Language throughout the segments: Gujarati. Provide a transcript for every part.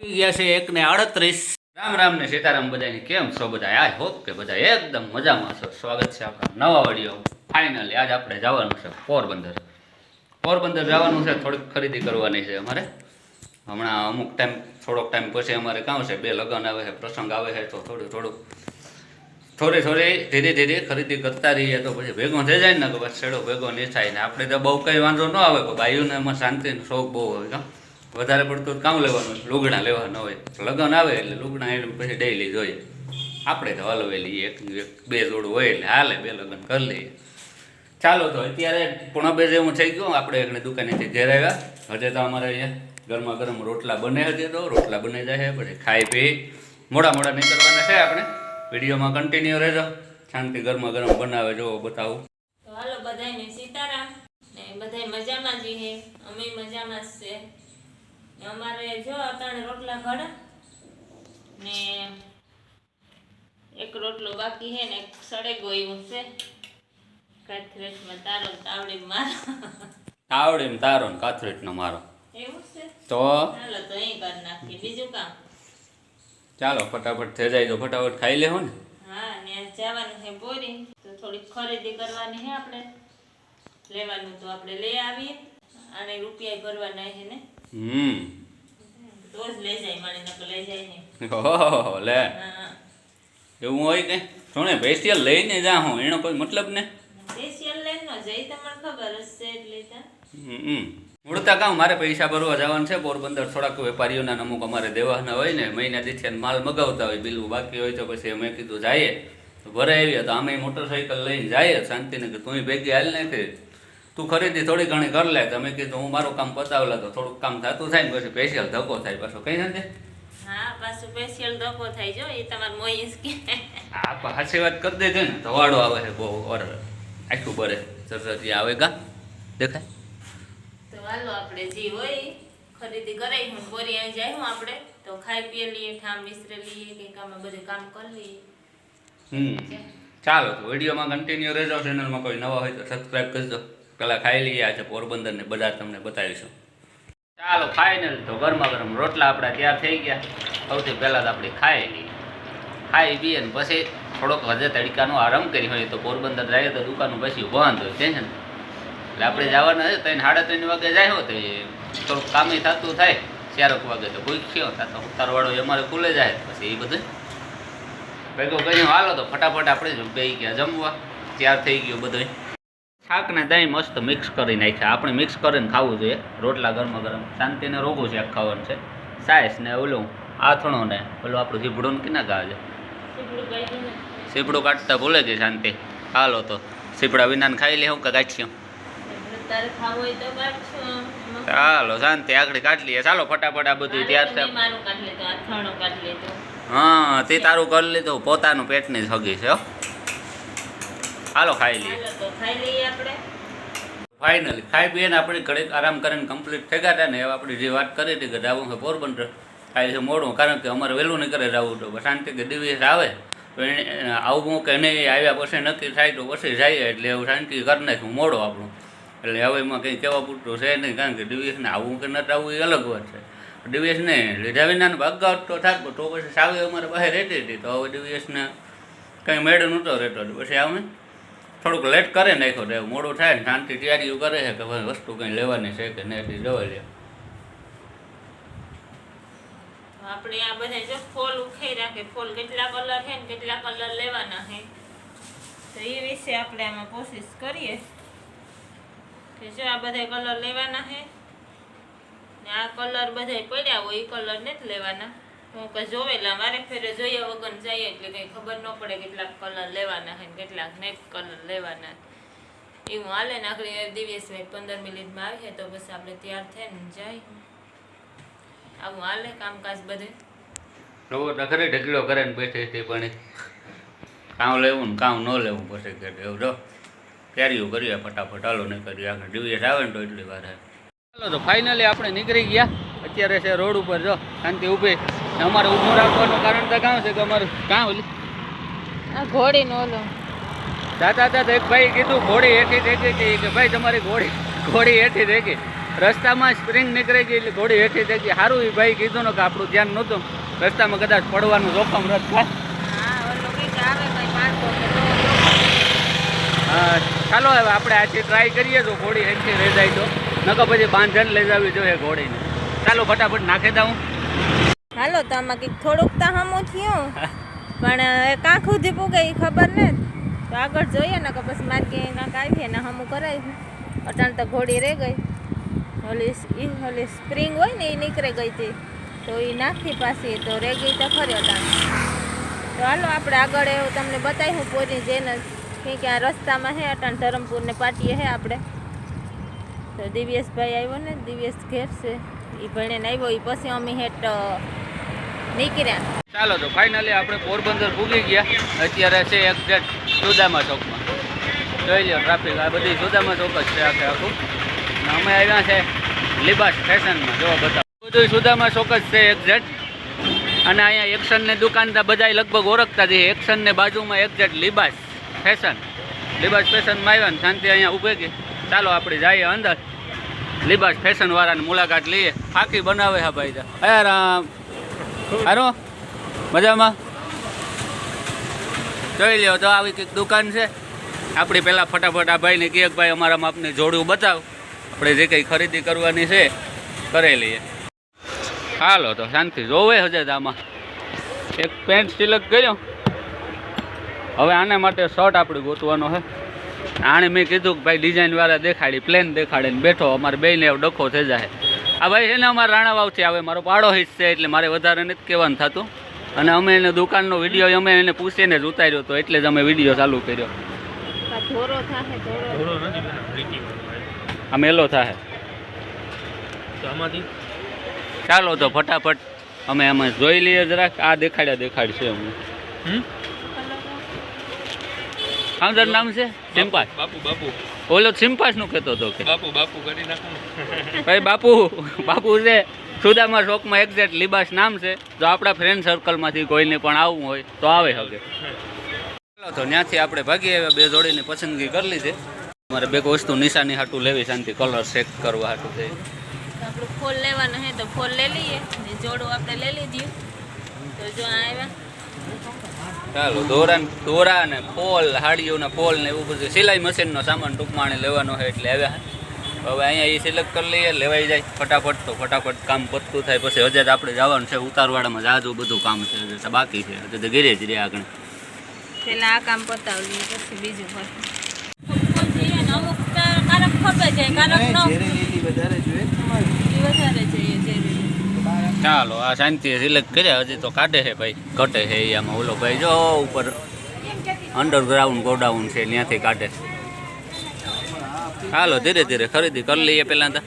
ગયા છે એક ને આડત્રીસ. રામ રામ ને સીતારામ બધાને કેમ છો બધા આઈ હોપ કે બધા એકદમ મજામાં છો. સ્વાગત છે આપણા નવા વીડિયો. ફાઇનલી આજ આપણે જવાનું છે પોરબંદર. પોરબંદર જવાનું છે, થોડીક ખરીદી કરવાની છે અમારે. હમણાં અમુક ટાઈમ, થોડોક ટાઈમ પછી અમારે કામ છે, બે લગ્ન આવે છે, પ્રસંગ આવે છે, તો થોડું થોડું, થોડી થોડી, ધીરે ધીરે ખરીદી કરતા રહીએ તો પછી ભેગો થઈ જાય ને, તો પછી છેડો ભેગો નહીં થાય ને. આપણે તો બહુ કંઈ વાંધો ન આવે, પણ બાઈઓને એમાં શાંતિનો શોખ બહુ હોય કાં વધારે પડતું કામ લેવાનું લુગડા લેવાના હોય. લગ્ન આવે એટલે લુગડા એને પછી ડેઈલી જોઈએ. આપણે તો હલવેલી, એક બે જોડું હોય એટલે હાલે, બે લગ્ન કરી લઈએ. ચાલો તો અત્યારે પણ બે જેવું થઈ ગયું, આપણે એકને દુકાનેથી ઘેર આવ્યા. હજે તો અમારે અહીંયા ગરમા ગરમ રોટલા બને હજે તો, રોટલા બની જાય પછી ખાઈ પી. મોડા મોડા નીકળવાના છે આપણે. વિડીયોમાં કન્ટિન્યુ રહેજો. શાંતિ ગરમા ગરમ બનાવે જો બતાવું. હાલો બધાને સીતારામ. ને મજામાં જ અમે મજામાં છે. અમારે જો ત્રણ રોટલા ઘડા ને એક રોટલો બાકી છે ને એક સડે ગયું છે. કાથરેટમાં તારો ને તાવડી મારો. તાવડીમ તારો ને કાથરીટનો મારો. એવું છે? તો? હાલો તો અહીં કરી નાખીએ. બીજું કામ? ચાલો ફટાફટ થઈ જાય તો ફટાફટ ખાઈ લેવો ને. હા ને જવાનું છે બોરી તો થોડીક ખરીદી કરવાની છે આપણે. લેવાનું તો આપણે લઈ આવીએ. અને રૂપિયા ભરવાના છે ને. હમ. તો જ લઈ જાય મને નકર લઈ જાય નહીં. ઓહો લે. એવું હોય કે? સોને ભેસિયલ લઈને જા હું એનો કોઈ મતલબ ને? ભેસિયલ લઈને ન જઈ તમને ખબર હશે એટલે હમ. ઉડતા કામ મારે પૈસા ભરવા જવાનું છે પોરબંદર થોડાક વેપારીઓના અમુક અમારે દેવાના હોય ને મહિના દીઠે માલ મગાવતા હોય બિલું બાકી હોય તો પછી અમે કીધું જાય તો ભરે આવીએ તો અમે મોટરસાઇકલ લઈને જઈએ શાંતિને કે તું ભેગી હાલ નાખી. તું ખરીદી થોડી ઘણી કરી લે. તમે કીધું હું મારું કામ પતાવલા તો થોડુંક કામ થતું થાય ને પછી સ્પેશિયલ ધક્કો થાય પાછો. કઈ નથી? હા પાછું સ્પેશિયલ ધક્કો થાય જો એ તમારે મોઈસ કે. પણ હાચી વાત કરી દેજે ને. ધવાડો આવે છે બહુ ઓર આખું બરે. સરસરી આવે કા? દેખાય? તો હાલો આપણે જે હોય ખરીદી કરાઈ. હું બોરી અહીં જાય હું આપણે. તો ખાઈ પીએ લઈએ ઠામ મિશ્રે લઈએ કંઈક આમાં બધું કામ કરી લઈએ. હમ. ચાલો તો વિડીયોમાં કન્ટિન્યુ રહેજો. ચેનલમાં કોઈ નવા હોય તો સબસ્ક્રાઈબ કરજો. પહેલાં ખાઈ લઈએ. આજે પોરબંદર ને બધા તમને બતાવીશું. ચાલો ફાઇનલ તો ગરમા ગરમ રોટલા આપણા તૈયાર થઈ ગયા. સૌથી પહેલાં તો આપણે ખાઈ લઈએ. ખાઈ પીએ ને પછી થોડોક હજે તડકાનો આરામ કરી. હોય તો પોરબંદર જાય તો દુકાનો પછી બંધ હોય. ટેન્શન એટલે આપણે જવાના છે, ત્રણ, સાડા ત્રણ વાગે જાય તો થોડુંક કામે થતું થાય. ચારક વાગે તો ભૂખ્યો થતો. ઉતારવાળો અમારે ખુલે જાય પછી એ બધું. ભેગો કરીને હાલો તો ફટાફટ આપણે બે ગયા જમવા. તૈયાર થઈ ગયું બધું શાક ને દહીં મસ્ત મિક્સ કરી નાખ્યા. આપણે મિક્સ કરીને ખાવું જોઈએ. રોટલા ગરમા ગરમ શાંતિને રોગું છે ખાવાનું છે. સાયસ ને ઓલું આથણો ને ઓલું આપણું ઝીપડું કિના ગાવે છે? સીપડું કાઢી કાઢતા ભૂલે છે શાંતિ. હાલો તો સીપડા વિનાને ખાઈ લે હું કે કાઢશો. ચાલો શાંતિ. આગળ કાઢ લઈએ. ચાલો ફટાફટ આ બધું ત્યાર હા તે તારું કરી લીધું. પોતાનું પેટની જ હગી છે હો. હાલો ખાઈ લઈએ. ખાઈ ફાઇનલી ખાઈ પીને આપણે ઘડીક આરામ કરીને કમ્પ્લીટ થઈ ગયા હતા ને હવે આપણે જે વાત કરી હતી કે જવું છે પોરબંદર થાય છે મોડું કારણ કે અમારે વહેલું નહીં કરે જવું તો શાંતિ કે દિવસ આવે તો એને આવું કે નહીં આવ્યા પછી નક્કી થાય તો પછી જઈએ એટલે એવું શાંતિ કરી નાખ્યું મોડું આપણું. એટલે હવે એમાં કંઈ કહેવા પૂરતું છે નહીં કારણ કે દિવસને આવું કે નથી આવવું એ અલગ વાત છે. દિવસને લીધા વિના ભાગાવત તો થાત તો પછી સાવે અમારે બહાર રહેતી હતી તો હવે દિવસને કંઈ મેળ નહોતો રહેતો પછી આવે થોડુંક લેટ કરે નાખ્યો તો મોડું થાય ને શાંતિ તૈયારીઓ કરે છે કે ભાઈ વસ્તુ કંઈ લેવાની છે કે નહીં એટલી જવા લે આપણે આ બધા જો ફોલ ઉખાઈ રાખે. ફોલ કેટલા કલર છે ને કેટલા કલર લેવાના છે. તો એ વિશે આપણે આમાં કોશિશ કરીએ કે જો આ બધા કલર લેવાના છે ને આ કલર બધા પડ્યા હોય, એ કલર નથી લેવાના. હું કે જોવેલા મારે ફેરે જોયા વગર જઈએ એટલે કંઈ ખબર ન પડે કેટલાક કલર લેવાના હોય કેટલાક નેક કલર લેવાના એવું હાલે ને આખરી ભાઈ પંદર મિનિટમાં આવીએ તો બસ આપણે તૈયાર થઈને જાય. આવું હાલે કામકાજ બધે. રોવો તો ખરી, ઢગલો કરે ને બેઠે છે પણ કામ લેવું ને કામ ન લેવું પછી કે એવું જો તૈયારીઓ કરીએ ફટાફટ હાલો નહીં કરીએ. આગળ દિવસ આવે ને તો એટલી વાર ચાલો તો ફાઇનલી આપણે નીકળી ગયા. અત્યારે છે રોડ ઉપર, જો, શાંતિ ઊભી. ને અમારે ઊભું રાખવાનું કારણ તો કામ છે કે અમારું કાં ઓલી? આ ઘોડી નો ઓલો. દાદા દાદા એક ભાઈ કીધું ઘોડી હેઠી થઈ ગઈ કે ભાઈ તમારી ઘોડી ઘોડી હેઠી થઈ ગઈ રસ્તામાં સ્પ્રિંગ નીકળી ગઈ એટલે ઘોડી હેઠી થઈ ગઈ સારું એ ભાઈ કીધું ને કે આપણું ધ્યાન નહોતું. રસ્તામાં કદાચ પડવાનું જોખમ રદ થાય. કે હા, ચાલો હવે આપણે આજે ટ્રાય કરીએ તો ઘોડી હેઠી રહી જાય તો. નકર પછી બાંધણ લઈ જવી જોઈએ ઘોડીને. ચાલો ફટાફટ નાખી દઉં. હાલો, તો આમાં કંઈક થોડુંક તો હમું થયું. પણ એ કાં સુધી પૂગે એ ખબર ને. તો આગળ જોઈએ ને કે પછી માર્ગે કાંક આવીએ ને હમું કરાવી અચાનક તો ઘોડી રહી ગઈ. હોલી ઈ હોલી સ્પ્રિંગ હોય ને એ નીકળી ગઈ હતી. તો એ નાખી પાછી, તો રહી ગઈ તો ખરી અટાણ. તો હાલો, આપણે આગળ એવું તમને બતાવ્યું પોરી જઈને કે કે આ રસ્તામાં હે અટાણ, ધરમપુર ને પાટીએ હે આપણે. તો દિવ્યેશભાઈ આવ્યો ને, દિવ્યેશ ઘેર છે. એ ભણીને આવ્યો એ પછી અમે હેઠ નીકળ્યા. ચાલો તો ફાઇનલી આપણે પોરબંદર પૂગી ગયા. અત્યારે છે એક્ઝેક્ટ સુદામા ચોકમાં. જોઈ લો ટ્રાફિક આ બધી સુદામા ચોક જ છે આખે આખું. અમે આવ્યા છે લિબાસ ફેશનમાં. જોવા બતાવો. બધું સુદામા ચોક જ છે એક્ઝેક્ટ અને અહીંયા એક્શનની દુકાન તો બધા લગભગ ઓળખતા જ એક્શનને બાજુમાં એક્ઝેક્ટ લિબાસ ફેશન લિબાસ ફેશનમાં આવ્યા ને શાંતિ અહીંયા ઊભે ગઈ. ચાલો આપણે જઈએ અંદર. લિબાસ ફેશનવાળાની મુલાકાત લઈએ. ફાંકી બનાવે હા ભાઈ હે રામ. હારો મજામાં? જોઈ લ્યો, તો આવી કંઈક દુકાન છે. આપણી પહેલાં ફટાફટ આ ભાઈને કહે ભાઈ, અમારા માપને જોડું બતાવ. આપણે જે કંઈ ખરીદી કરવાની છે કરી લઈએ. હાલો, તો શાંતિ. જોવે હજે આમાં. એક પેન્ટ સિલેક્ટ કર્યો હવે આના માટે શર્ટ આપણે ગોતવાનો છે. આણે મેં કીધું કે ભાઈ ડિઝાઇનવાળા દેખાડી પ્લેન દેખાડીને બેઠો. અમારે બેને એવો ડખો થઈ જાય. આ ભાઈ છે ને અમારા રાણા વાવથી આવે. મારો પાડો હિસ્સ છે એટલે મારે વધારે નથી કહેવાનું થતું. અને અમે એને દુકાનનો વીડિયો અમે એને પૂછીને જ ઉતાર્યો હતો એટલે જ અમે વીડિયો ચાલુ કર્યો. આ મેલો થાય ચાલો તો ફટાફટ અમે એમાં જોઈ લઈએ જરાક. આ દેખાડ્યા દેખાડશે અમને. હમ? નામ છે? સિમ્પાસ બાપુ બાપુ. ઓલો સિમ્પાસનું કહેતો હતો કે. બાપુ બાપુ કરી નાખો. ભાઈ બાપુ બાપુ છે સુદામા શોકમાં એક્ઝેક્ટ લિબાસ નામ છે. જો આપણા ફ્રેન્ડ સર્કલમાંથી કોઈને પણ આવવું હોય તો આવે શકે ચાલો તો ત્યાંથી આપણે ભાગી આવ્યા બે જોડીની પસંદગી કરી લીધી. મારે બે વસ્તુ નિશાની હાટું લેવી શાંતિ કલર ચેક કરવા હાટું થઈ. આપણું ફોલ લેવાનું હે તો ફોલ લઈ લઈએ. ને જોડું આપણે લઈ લીધું. તો જો આવ્યા. ચાલો દોરા દોરા ને પોલ હાડીઓના પોલ ને એવું બધું. સિલાઈ મશીનનો સામાન ટૂંકમાં લેવાનો હોય એટલે આવ્યા હવે અહીંયા એ સિલેક્ટ કરી લઈએ લેવાઈ જાય. ફટાફટ તો ફટાફટ કામ પતતું થાય. પછી હજાર આપણે જવાનું છે ઉતારવાડામાં. જાજુ બધું કામ છે. બાકી છે. હજુ તો ઘેરે જ રહ્યા આગળ. પહેલાં આ કામ પતાવી પછી બીજું કારક જાય કારક ન ઈ વધારે જોઈએ જેરી ચાલો, આ શાંતિ સિલેક્ટ કર્યા. હજી તો કાઢે છે ભાઈ, ઘટે છે એ આમાં. ઓલો ભાઈ જો ઉપર અંડરગ્રાઉન્ડ ગોડાઉન છે, ત્યાંથી કાઢે છે. ચાલો, ધીરે ધીરે ખરીદી કરી લઈએ પહેલાં તો.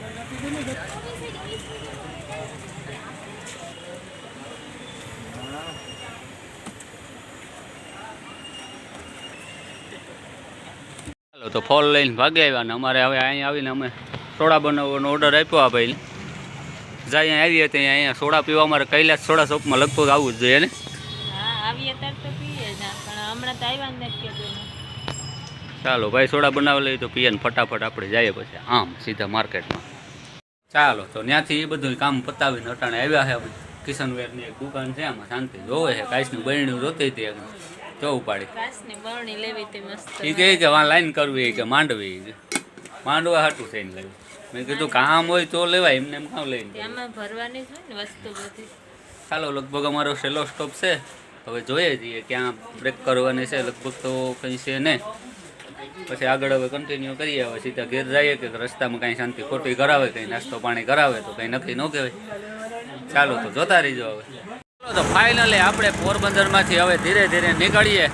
તો ફોલ લઈને ભાગી આવ્યા ને અમારે હવે અહીંયા આવીને અમે સોડા બનાવવાનો ઓર્ડર આપ્યો આ ભાઈને. જ્યાં આવી આવીએ ત્યાં અહીંયા સોડા પીવા અમારે કૈલાસ સોડા શોપમાં લગભગ આવવું જ જોઈએ ને? તો જ તો જ ચાલો ભાઈ સોડા બનાવી લઈએ તો પીએ ને ફટાફટ આપણે જઈએ પછી આમ સીધા માર્કેટમાં. ચાલો તો ત્યાંથી એ બધું કામ પતાવીને અટાણે આવ્યા છે અમે કિશનવેરની એક દુકાન છે આમાં શાંતિ જોવે છે કાચનું બરણી રોતી હતી આગળ જોવું પાડી કાચની બરણી લેવી હતી મસ્ત. એ કે વાં લાઈન કરવી કે માંડવી માંડવા હાટું થઈને લેવું મેં કીધું કામ હોય તો લેવાય એમને એમ કામ લઈને એમાં ભરવાની હોય ને વસ્તુ બધી. ચાલો લગભગ અમારો સેલો સ્ટોપ છે. હવે જોઈએ છીએ ક્યાં બ્રેક કરવાની છે લગભગ તો કંઈ છે નહીં પછી આગળ હવે કન્ટિન્યુ કરીએ હવે સીધા ઘેર જઈએ કે રસ્તામાં કાંઈ શાંતિ ખોટી કરાવે કંઈ નાસ્તો પાણી કરાવે તો કંઈ નક્કી ન કહેવાય. ચાલો તો જોતા રહીજો હવે. તો ફાઇનલી આપણે પોરબંદરમાંથી હવે ધીરે ધીરે નીકળીએ.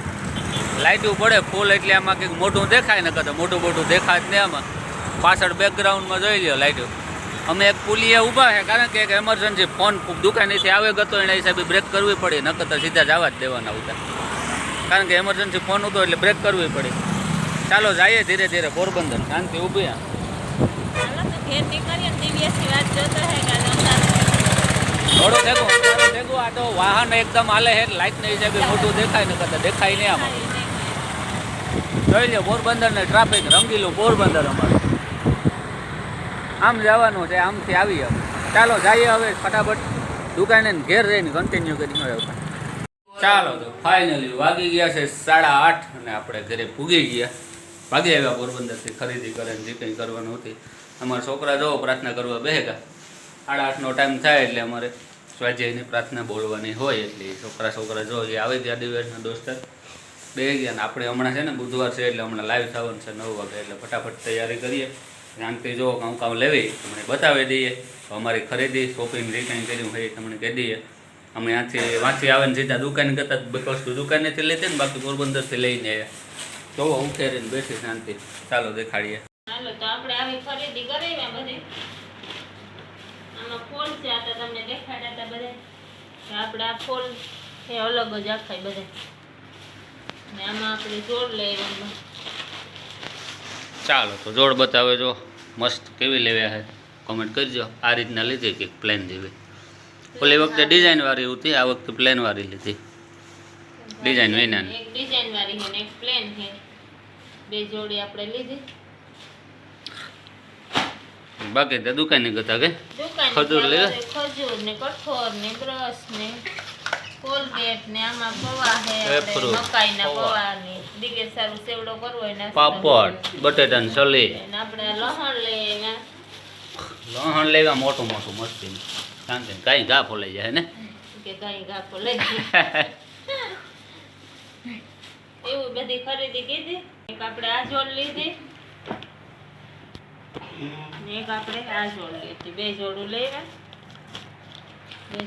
લાઇટું પડે ફૂલ એટલે આમાં કંઈક મોટું દેખાય ને કદાચ મોટું મોટું દેખાય જ નહીં આમાં. પાછળ બેકગ્રાઉન્ડમાં જોઈ લ્યો લાઈટો. અમે એક પુલીએ ઊભા છે કારણ કે એક એમરજન્સી ફોન દુકાનેથી આવે ગતો એના હિસાબે બ્રેક કરવી પડી નકર તો સીધા જવા જ દેવાના હતા કારણ કે એમરજન્સી ફોન હતો એટલે બ્રેક કરવી પડી. ચાલો જઈએ ધીરે ધીરે પોરબંદર શાંતિ ઊભી થોડો દેખો થોડો દેખો આ તો વાહન એકદમ હાલે છે લાઇટના હિસાબે મોટું દેખાય ને કદાચ દેખાય નહીં આમાં. જોઈ લો પોરબંદર ને ટ્રાફિક રંગીલું પોરબંદર અમારું. આમ જવાનું છે, આમથી આવીએ હવે. ચાલો જઈએ હવે ફટાફટ દુકાને ઘેર રહીને કન્ટિન્યુ કરીને આવતા. ચાલો તો ફાઇનલી વાગી ગયા છે સાડા આઠ અને આપણે ઘરે પૂગી ગયા. ભાગી આવ્યા પોરબંદરથી, ખરીદી કરે ને જે કંઈ કરવાનું હતી. અમારા છોકરા જવો, પ્રાર્થના કરવા બેહેગા. સાડા આઠનો ટાઈમ થાય એટલે અમારે સ્વાધ્યાયની પ્રાર્થના બોલવાની હોય એટલે છોકરા છોકરા જો એ આવી ગયા દિવસના દોસ્તર. બે ગયા ને આપણે હમણાં છે ને બુધવાર છે એટલે હમણાં લાઈવ થવાનું છે નવ વાગે એટલે ફટાફટ તૈયારી કરીએ. શાંતિ જો કાં કાં લેવી. તમને બતાવી દઈએ. અમારી ખરીદી શોપિંગ રિટર્ન કર્યું હોય તમને કહી દઈએ. અમે ત્યાંથી વાંચી આવે ને સીધા દુકાન કરતા વસ્તુ દુકાનેથી લેતી ને બાકી પોરબંદરથી લઈને જોવો ઉઠેરીને બેસી શાંતિ. ચાલો દેખાડીએ. હાલો તો આપણે આવી ફોલ છે, આ તો તમને દેખાડ્યા હતા બધા આપણે આ ફોલ એ અલગ જ આખાય બધા. ને આમાં આપણે જોડ લેવાનું ચાલો તો જોડ બતાવે જો મસ્ત કેવી લેવ્યા છે કોમેન્ટ કરજો. આ રીતના લીધી કે પ્લેન જેવી. ઓલી વખતે ડિઝાઇન વાળી હતી આ વખતે પ્લેન વાળી લીધી. ડિઝાઇન વિનાની. એક ડિઝાઇન વાળી છે ને એક પ્લેન છે. બે જોડી આપણે લીધી. બાકી તો દુકાને ગતા કે? દુકાન ખજૂર લેવા? ખજૂર ને કઠોર ને બ્રશ ને કોલગેટ ને આમાં પૌવા પૌવા. ને દીગે સારું સેવડો કરવો હોય પાપડ બટેટાની સલી અને આપણે લહણ લઈએ લહણ લેવા મોટું મોટું મસ્તી શાંતિ કાંઈ ઘા ફોલાઈ જાય ને. કે કઈ ગાપો લઈ એવું બધી ખરીદી કીધી. એક આપણે આ જોડ લીધી એક આપણે આ જોડ લીધી. બે જોડું લેવા.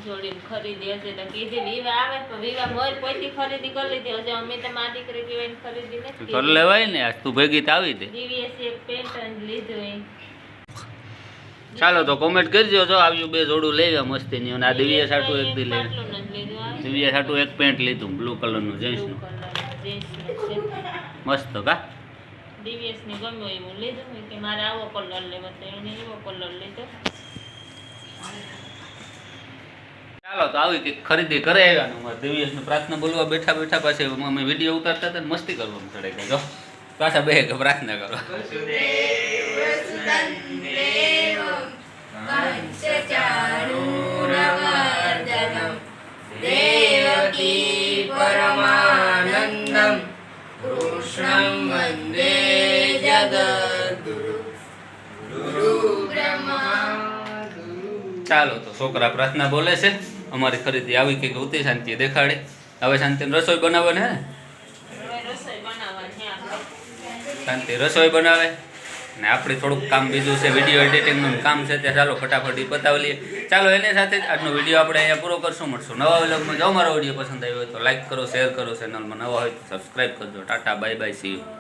જોડીની ખરીદી હશે તો કીધી વિવા આવે તો વિવા મોર પોઈથી ખરીદી કરી લીધી? હશે અમે તો મારી દીકરી વિવાની ખરીદી નથી કર લેવાય ને તું ભેગી તો આવી દે. એક પેન્ટ લીધું ચાલો તો કોમેન્ટ કરજો જો આવ્યું બે જોડું લેવા મસ્તી નહીં અને આ દિવ્ય સાટું એક દી લે પાટલું લીધું દિવ્ય સાટું એક પેન્ટ લીધું બ્લુ કલરનું નું જીન્સનું. કલરનું મસ્ત કા? DVS ને ગમ્યો એવું લીધું મેં કે મારે આવો કલર લેવો તો એને એવો કલર લીધો. ચાલો તો આવી કે ખરીદી કરે આવ્યા દિવ્યસને પ્રાર્થના બોલવા બેઠા બેઠા પાછી અમે વીડિયો ઉતારતા હતા મસ્તી કરવા ચડે કે જો પાછા બે કે પ્રાર્થના કરો ચાલો તો છોકરા પ્રાર્થના બોલે છે. અમારી ખરીદી આવી કે ઉતી શાંતિ દેખાડે. હવે શાંતિને રસોઈ બનાવવાની હે શાંતિ રસોઈ બનાવે. ને આપણે થોડુંક કામ બીજું છે વીડિયો એડિટિંગનું કામ છે, તે ચાલો ફટાફટ બતાવી લઈએ. ચાલો, એની સાથે જ આજનો વીડિયો આપણે અહીંયા પૂરો કરશું, મળશું નવા વ્લોગમાં. જો અમારો વીડિયો પસંદ આવ્યો હોય તો લાઇક કરો શેર કરો ચેનલમાં નવા હોય તો સબસ્ક્રાઈબ કરજો. Tata bye bye see you